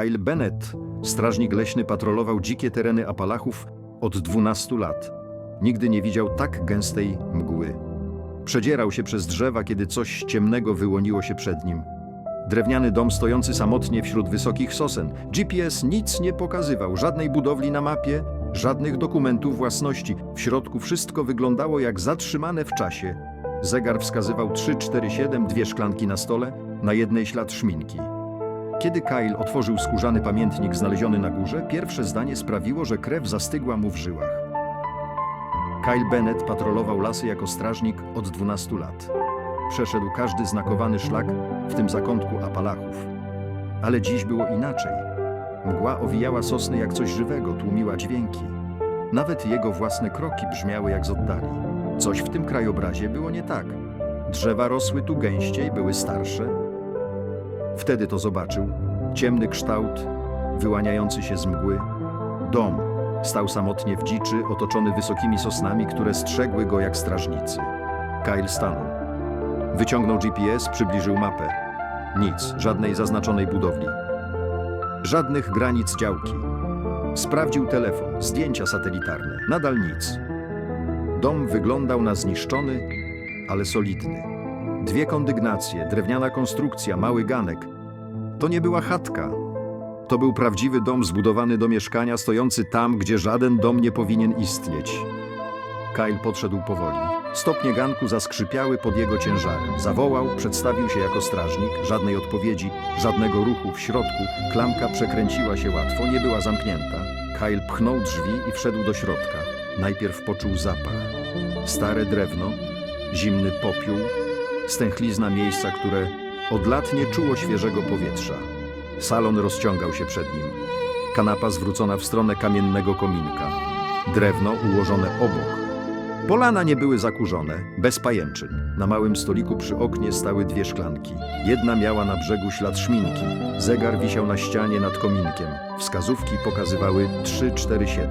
Kyle Bennett, strażnik leśny, patrolował dzikie tereny Apalachów od 12 lat. Nigdy nie widział tak gęstej mgły. Przedzierał się przez drzewa, kiedy coś ciemnego wyłoniło się przed nim. Drewniany dom stojący samotnie wśród wysokich sosen. GPS nic nie pokazywał, żadnej budowli na mapie, żadnych dokumentów własności. W środku wszystko wyglądało jak zatrzymane w czasie. Zegar wskazywał 347, dwie szklanki na stole, na jednej ślad szminki. Kiedy Kyle otworzył skórzany pamiętnik znaleziony na górze, pierwsze zdanie sprawiło, że krew zastygła mu w żyłach. Kyle Bennett patrolował lasy jako strażnik od 12 lat. Przeszedł każdy znakowany szlak, w tym zakątku Apalachów. Ale dziś było inaczej. Mgła owijała sosny jak coś żywego, tłumiła dźwięki. Nawet jego własne kroki brzmiały jak z oddali. Coś w tym krajobrazie było nie tak. Drzewa rosły tu gęściej, były starsze. Wtedy to zobaczył. Ciemny kształt, wyłaniający się z mgły. Dom stał samotnie w dziczy, otoczony wysokimi sosnami, które strzegły go jak strażnicy. Kyle stanął. Wyciągnął GPS, przybliżył mapę. Nic, żadnej zaznaczonej budowli. Żadnych granic działki. Sprawdził telefon, zdjęcia satelitarne. Nadal nic. Dom wyglądał na zniszczony, ale solidny. Dwie kondygnacje, drewniana konstrukcja, mały ganek. To nie była chatka. To był prawdziwy dom zbudowany do mieszkania, stojący tam, gdzie żaden dom nie powinien istnieć. Kyle podszedł powoli. Stopnie ganku zaskrzypiały pod jego ciężarem. Zawołał, przedstawił się jako strażnik, żadnej odpowiedzi, żadnego ruchu w środku. Klamka przekręciła się łatwo, nie była zamknięta. Kyle pchnął drzwi i wszedł do środka. Najpierw poczuł zapach. Stare drewno, zimny popiół, stęchlizna miejsca, które od lat nie czuło świeżego powietrza. Salon rozciągał się przed nim. Kanapa zwrócona w stronę kamiennego kominka. Drewno ułożone obok. Polana nie były zakurzone, bez pajęczyn. Na małym stoliku przy oknie stały dwie szklanki. Jedna miała na brzegu ślad szminki. Zegar wisiał na ścianie nad kominkiem. Wskazówki pokazywały 347.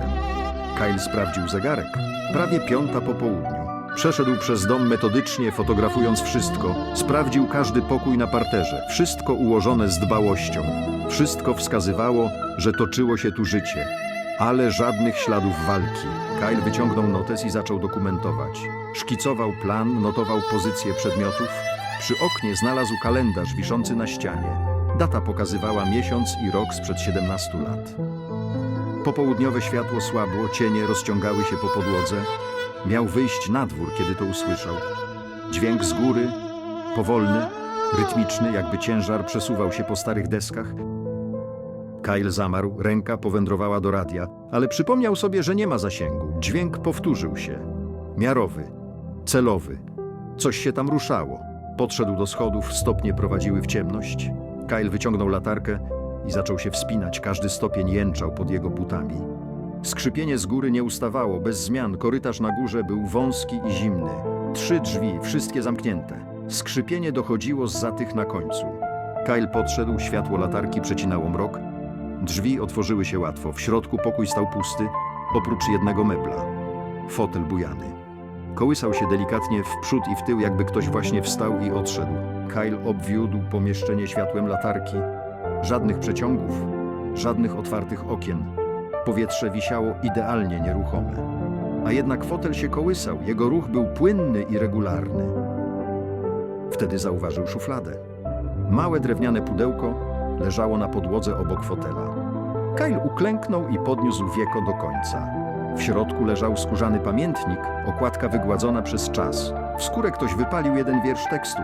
Kyle sprawdził zegarek. Prawie piąta po południu. Przeszedł przez dom metodycznie, fotografując wszystko. Sprawdził każdy pokój na parterze. Wszystko ułożone z dbałością. Wszystko wskazywało, że toczyło się tu życie. Ale żadnych śladów walki. Kyle wyciągnął notes i zaczął dokumentować. Szkicował plan, notował pozycje przedmiotów. Przy oknie znalazł kalendarz wiszący na ścianie. Data pokazywała miesiąc i rok sprzed 17 lat. Popołudniowe światło słabło, cienie rozciągały się po podłodze. Miał wyjść na dwór, kiedy to usłyszał. Dźwięk z góry, powolny, rytmiczny, jakby ciężar przesuwał się po starych deskach. Kyle zamarł, ręka powędrowała do radia, ale przypomniał sobie, że nie ma zasięgu. Dźwięk powtórzył się. Miarowy, celowy. Coś się tam ruszało. Podszedł do schodów, stopnie prowadziły w ciemność. Kyle wyciągnął latarkę i zaczął się wspinać. Każdy stopień jęczał pod jego butami. Skrzypienie z góry nie ustawało, bez zmian. Korytarz na górze był wąski i zimny. Trzy drzwi, wszystkie zamknięte. Skrzypienie dochodziło z tych na końcu. Kyle podszedł, światło latarki przecinało mrok. Drzwi otworzyły się łatwo. W środku pokój stał pusty, oprócz jednego mebla. Fotel bujany. Kołysał się delikatnie w przód i w tył, jakby ktoś właśnie wstał i odszedł. Kyle obwiódł pomieszczenie światłem latarki. Żadnych przeciągów, żadnych otwartych okien. Powietrze wisiało idealnie nieruchome. A jednak fotel się kołysał, jego ruch był płynny i regularny. Wtedy zauważył szufladę. Małe drewniane pudełko leżało na podłodze obok fotela. Kyle uklęknął i podniósł wieko do końca. W środku leżał skórzany pamiętnik, okładka wygładzona przez czas. W skórę ktoś wypalił jeden wiersz tekstu.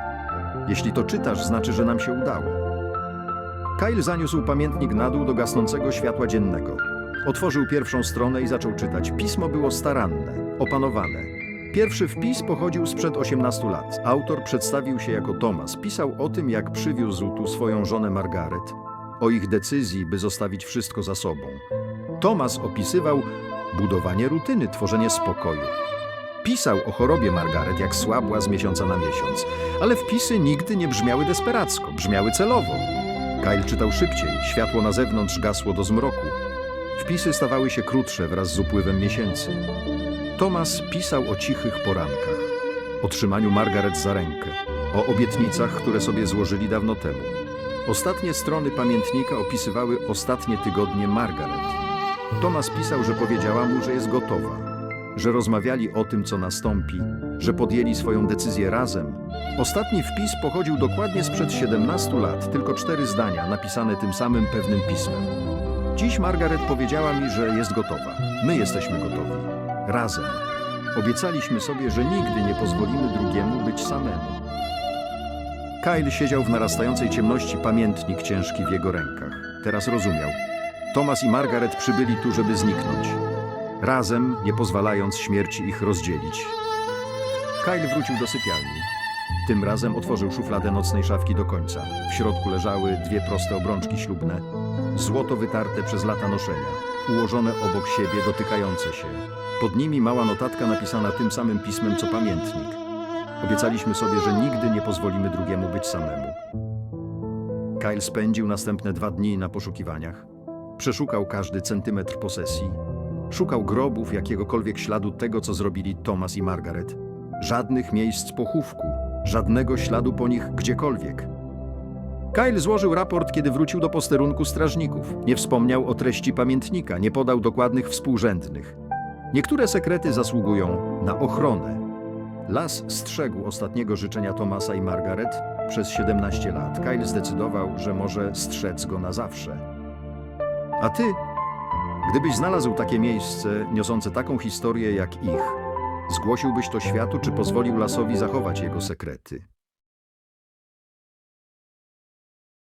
Jeśli to czytasz, znaczy, że nam się udało. Kyle zaniósł pamiętnik na dół do gasnącego światła dziennego. Otworzył pierwszą stronę i zaczął czytać. Pismo było staranne, opanowane. Pierwszy wpis pochodził sprzed 18 lat. Autor przedstawił się jako Thomas. Pisał o tym, jak przywiózł tu swoją żonę Margaret, o ich decyzji, by zostawić wszystko za sobą. Thomas opisywał budowanie rutyny, tworzenie spokoju. Pisał o chorobie Margaret, jak słabła z miesiąca na miesiąc, ale wpisy nigdy nie brzmiały desperacko, brzmiały celowo. Kyle czytał szybciej, światło na zewnątrz gasło do zmroku. Wpisy stawały się krótsze wraz z upływem miesięcy. Thomas pisał o cichych porankach, o trzymaniu Margaret za rękę, o obietnicach, które sobie złożyli dawno temu. Ostatnie strony pamiętnika opisywały ostatnie tygodnie Margaret. Thomas pisał, że powiedziała mu, że jest gotowa, że rozmawiali o tym, co nastąpi, że podjęli swoją decyzję razem. Ostatni wpis pochodził dokładnie sprzed 17 lat, tylko cztery zdania napisane tym samym pewnym pismem. Dziś Margaret powiedziała mi, że jest gotowa. My jesteśmy gotowi. Razem. Obiecaliśmy sobie, że nigdy nie pozwolimy drugiemu być samemu. Kyle siedział w narastającej ciemności pamiętnik ciężki w jego rękach. Teraz rozumiał. Thomas i Margaret przybyli tu, żeby zniknąć. Razem, nie pozwalając śmierci ich rozdzielić. Kyle wrócił do sypialni. Tym razem otworzył szufladę nocnej szafki do końca. W środku leżały dwie proste obrączki ślubne, złoto wytarte przez lata noszenia, ułożone obok siebie, dotykające się. Pod nimi mała notatka napisana tym samym pismem co pamiętnik. Obiecaliśmy sobie, że nigdy nie pozwolimy drugiemu być samemu. Kyle spędził następne dwa dni na poszukiwaniach. Przeszukał każdy centymetr posesji. Szukał grobów, jakiegokolwiek śladu tego, co zrobili Thomas i Margaret. Żadnych miejsc pochówku, żadnego śladu po nich gdziekolwiek. Kyle złożył raport, kiedy wrócił do posterunku strażników. Nie wspomniał o treści pamiętnika, nie podał dokładnych współrzędnych. Niektóre sekrety zasługują na ochronę. Las strzegł ostatniego życzenia Thomasa i Margaret przez 17 lat. Kyle zdecydował, że może strzec go na zawsze. A ty, gdybyś znalazł takie miejsce niosące taką historię jak ich, zgłosiłbyś to światu, czy pozwolił lasowi zachować jego sekrety?